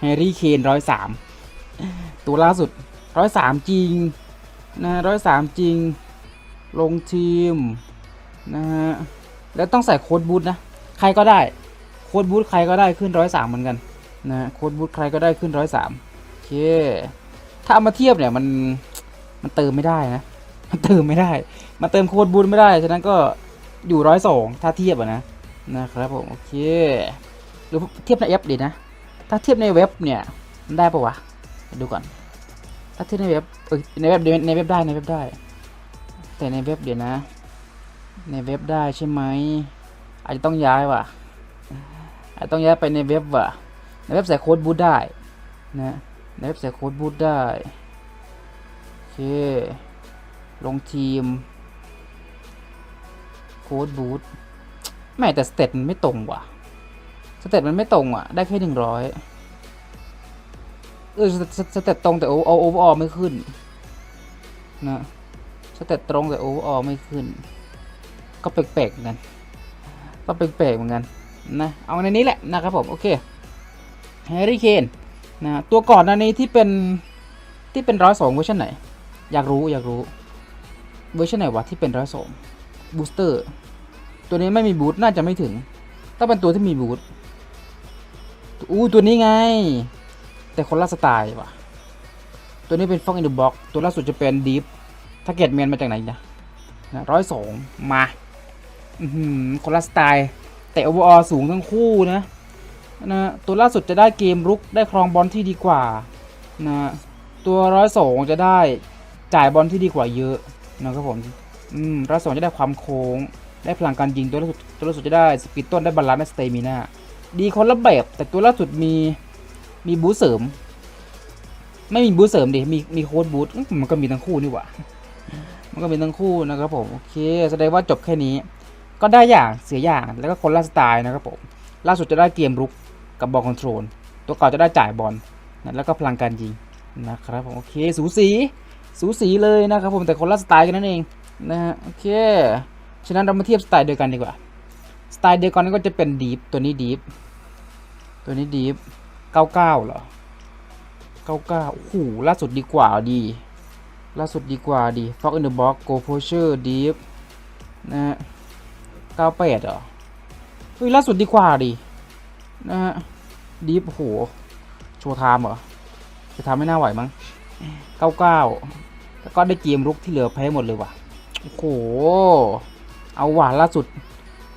แฮร์รี่เคนร้อยสามตัวล่าสุดร้อยสามจริงนะร้อยสามจริง ลงทีมนะฮะแล้วต้องใส่โค้ดบูทนะ ใครก็ได้ โค้ดบูทใครก็ได้ขึ้นร้อยสามเหมือนกันนะโค้ดบูทใครก็ได้ขึ้นร้อยสามโอเค ถ้าเอามาเทียบเนี่ยมันมันเติมไม่ได้นะ มันเติมไม่ได้ มันเติมโค้ดบูทไม่ได้ ฉะนั้นก็อยู่ร้อยสองถ้าเทียบอะนะนะครับผมโอเคหรือเทียบในแอปดีนะ ถ้าเทียบในเว็บเนี่ยมันได้ปะวะดูก่อน ถ้าเทียบในเว็บในเว็บในเว็บได้ในเว็บได้ แต่ในเว็บเดี๋ยวนะ ในเว็บได้ใช่ไหมอาจจะต้องย้ายว่ะอาจจะต้องย้ายไปในเว็บว่ะในเว็บใส่โค้ดบูทได้นะในเว็บใส่โค้ดบูทได้โอเคลงทีมโค้ดบูทไม่แต่สเตตมันไม่ตรงว่ะ สเตตมันไม่ตรงอะ ได้แค่หนึ่งร้อยเออสเตตตรงแต่โอโอโอเวอร์ไม่ขึ้นนะสเตตตรงแต่โอเวอร์ไม่ขึ้น ก็แปลกๆเหมือนกัน ก็แปลกๆเหมือนกันนะเอาในนี้แหละนะครับผม โอเคแฮร์รี่เคนนะตัวก่อนอันนี้ที่เป็นที่เป็นร้อยสองเวอร์ชันไหน อยากรู้อยากรู้เวอร์ชันไหนวะที่เป็นร้อยสองบูสเตอร์ตัวนี้ไม่มีบูทน่าจะไม่ถึง ต้องเป็นตัวที่มีบูท อู้ตัวนี้ไง แต่คนละสไตล์ว่ะ ตัวนี้เป็นฟองอินดูบ็อกตัวล่าสุดจะเป็นดีฟทาเกตแมนมาจากไหนนะร้อยสองมาอือหือคนละสไตล์แต่โอเวอร์อสูงทั้งคู่นะนะตัวล่าสุดจะได้เกมรุกได้ครองบอลที่ดีกว่านะตัวร้อยสองจะได้จ่ายบอลที่ดีกว่าเยอะนะครับผมอืมร้อยสองจะได้ความโค้ง ได้พลังการยิงตัวล่าสุดตัวล่าสุดจะได้สปีดต้นได้บาลานซ์ได้สเตมิน่า ดีคนละแบบ แต่ตัวล่าสุดมีมีบูสเสริม ไม่มีบูสเสริมดิมีมีโค้ดบูสมันก็มีทั้งคู่นี่หว่ามันก็มีทั้งคู่นะครับผมโอเคแสดงว่าจบแค่นี้ ก็ได้อย่างเสียอย่างแล้วก็คนละสไตล์นะครับผมล่าสุดจะได้เกมรุกกับบอลคอนโทรลตัวเก่าจะได้จ่ายบอลนะแล้วก็พลังการยิงนะครับผมโอเคสูสีสูสีเลยนะครับผมแต่คนละสไตล์กันนั่นเองนะฮะโอเค ฉะนั้นเรามาเทียบสไตล์เดียวกันดีกว่า สไตล์เดียวกันก็จะเป็นดีฟตัวนี้ดีฟตัวนี้ดีฟเก้าเก้าเหรอเก้าเก้าโอ้โหล่าสุดดีกว่าดี ล่าสุดดีกว่าดี Fox in the Box Go Poacher Deep นะฮะเก้าแปดเหรอเฮ้ยล่าสุดดีกว่าดีนะฮะดีฟโอ้โหโชว์ไทม์เหรอโชว์ไทม์ไม่น่าไหวมั้งเก้าเก้าแล้วก็ได้เกมรุกที่เหลือแพ้หมดเลยว่ะโอ้โหเอาว่ะล่าสุด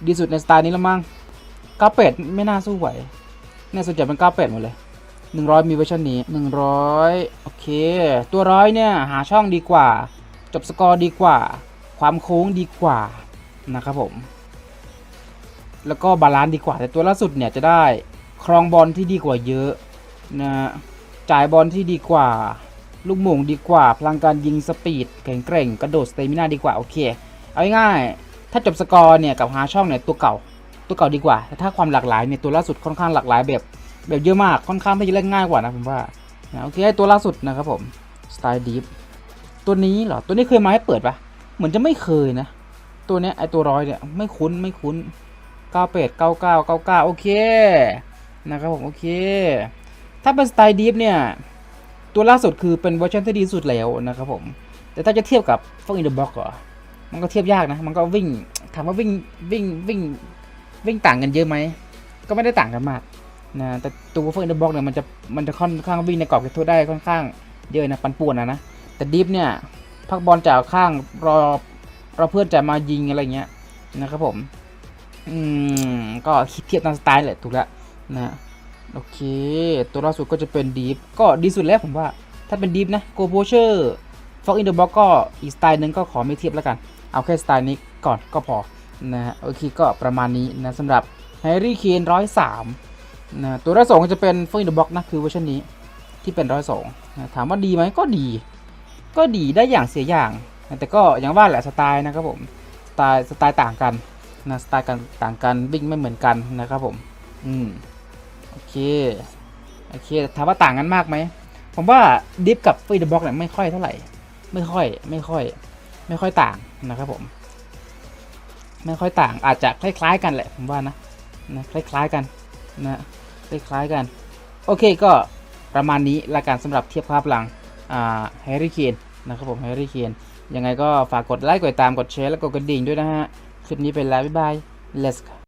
ดีสุดในสไตล์นี้แล้วมั้งก้าแปดไม่น่าสู้ไหวเนี่ยส่วนใหญ่เป็นก้าแปดหมดเลยหนึ่งร้อยมีเวอร์ชันนี้หนึ่งร้อยโอเค ตัวร้อยเนี่ยหาช่องดีกว่า จบสกอร์ดีกว่า ความโค้งดีกว่านะครับผม แล้วก็บาลานซ์ดีกว่า แต่ตัวล่าสุดเนี่ยจะได้ครองบอลที่ดีกว่าเยอะนะจ่ายบอลที่ดีกว่า ลูกหม่งดีกว่า พลังการยิงสปีดแข็งแกร่งกระโดดสเตมินาดีกว่าโอเค เอาง่าย ถ้าจบสกอร์เนี่ยกับหาช่องเนี่ยตัวเก่าตัวเก่าดีกว่า แต่ถ้าความหลากหลายเนี่ยตัวล่าสุดค่อนข้างหลากหลายแบบแบบเยอะมากค่อนข้างที่จะเล่นง่ายกว่านะผมว่านะโอเคตัวล่าสุดนะครับผมสไตล์ดีฟตัวนี้เหรอตัวนี้เคยมาให้เปิดปะเหมือนจะไม่เคยนะ ตัวเนี้ยไอตัวร้อยเนี่ยไม่คุ้นไม่คุ้นเก้าแปดเก้าเก้าเก้าเก้าโอเคนะครับผมโอเค ถ้าเป็นสไตล์ดีฟเนี่ยตัวล่าสุดคือเป็นเวอร์ชันที่ดีสุดแล้วนะครับผมแต่ถ้าจะเทียบกับฟองอินเดอะบ็อกเหรอ มันก็เทียบยากนะ มันก็วิ่งถามว่าวิ่งวิ่งวิ่งวิ่งต่างกันเยอะไหม ก็ไม่ได้ต่างกันมากนะ แต่ตัวฟองอินเดอะบ็อกเนี่ยมันจะมันจะค่อนข้างวิ่งในกรอบเขตโทษได้ค่อนข้างเยอะนะปันป่วนนะนะ แต่ดีฟเนี่ยพักบอลจากข้างรอรอเพื่อนจะมายิงอะไรเงี้ยนะครับผม อืมก็คิดเทียบตามสไตล์แหละถูกแล้วนะโอเค ตัวล่าสุดก็จะเป็นดีฟก็ดีสุดแล้วผมว่า ถ้าเป็นดีฟนะโกโพเชอร์ฟอกอินเดอะบ็อกก็อีกสไตล์หนึ่งก็ขอไม่เทียบแล้วกัน เอาแค่สไตล์นี้ก่อนก็พอนะฮะโอเคก็ประมาณนี้นะสำหรับแฮร์รี่เคนร้อยสามนะตัวที่สองจะเป็นฟอกอินเดอะบ็อกนะคือเวอร์ชันนี้ที่เป็นร้อยสองถามว่าดีไหมก็ดี ก็ดีได้อย่างเสียอย่าง แต่ก็อย่างว่าแหละสไตล์นะครับผมสไตล์สไตล์ต่างกันนะสไตล์กันต่างกันวิ่งไม่เหมือนกันนะครับผมอืมโอเคโอเคถามว่าต่างกันมากไหมผมว่าดิฟกับฟรีดบ็อกเนี่ยไม่ค่อยเท่าไหร่ ไม่ค่อยไม่ค่อย ไม่ค่อยต่างนะครับผม ไม่ค่อยต่างอาจจะคล้าย ๆ กันแหละผมว่านะนะคล้ายๆกันนะคล้ายๆกัน โอเคก็ประมาณนี้ละกันสำหรับเทียบภาพหลังอ่าแฮร์รี่เคนนะครับผมแฮร์รี่เคนยังไงก็ฝากกดไลค์กดติดตามกดแชร์และกดกระดิ่งด้วยนะฮะ คลิปนี้เป็นแล้วบ๊ายบาย let's go